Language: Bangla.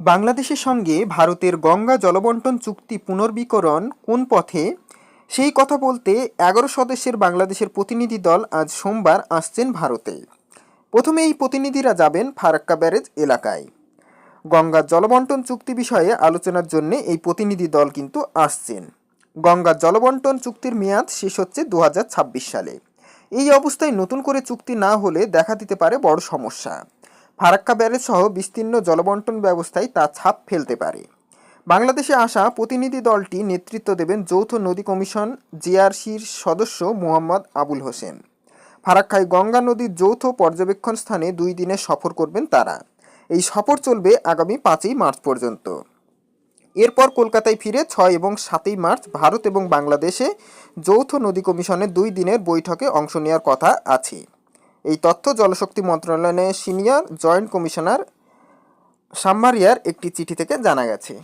বাংলাদেশের সঙ্গে ভারতের গঙ্গা জলবন্টন চুক্তি পুনর্বিকরণ কোন পথে? সেই কথা বলতে এগারো সদস্যের বাংলাদেশের প্রতিনিধি দল আজ সোমবার আসছেন ভারতে। প্রথমে এই প্রতিনিধিরা যাবেন ফারাক্কা ব্যারেজ এলাকায়। গঙ্গার জলবন্টন চুক্তি বিষয়ে আলোচনার জন্য এই প্রতিনিধি দল কিন্তু আসছেন। গঙ্গার জলবন্টন চুক্তির মেয়াদ শেষ হচ্ছে দু হাজার ছাব্বিশ সালে। এই অবস্থায় নতুন করে চুক্তি না হলে দেখা দিতে পারে বড় সমস্যা। ফারাক্কা ব্যারেজ সহ বিস্তীর্ণ জলবন্টন ব্যবস্থায় তা ছাপ ফেলতে পারে। বাংলাদেশে আসা প্রতিনিধি দলটি নেতৃত্ব দেবেন যৌথ নদী কমিশন জিআরসির সদস্য মোহাম্মদ আবুল হোসেন। ফারাক্কায় গঙ্গা নদীর যৌথ পর্যবেক্ষণ স্থানে দুই দিনে সফর করবেন তারা। এই সফর চলবে আগামী পাঁচই মার্চ পর্যন্ত। এরপর কলকাতায় ফিরে ছয় এবং সাতই মার্চ ভারত এবং বাংলাদেশে যৌথ নদী কমিশনের দুই দিনের বৈঠকে অংশ নেওয়ার কথা আছে। এই তথ্য জলশক্তি মন্ত্রণালয়ের সিনিয়র জয়েন্ট কমিশনার সাম্মারিয়ার একটি চিঠি থেকে জানা গেছে।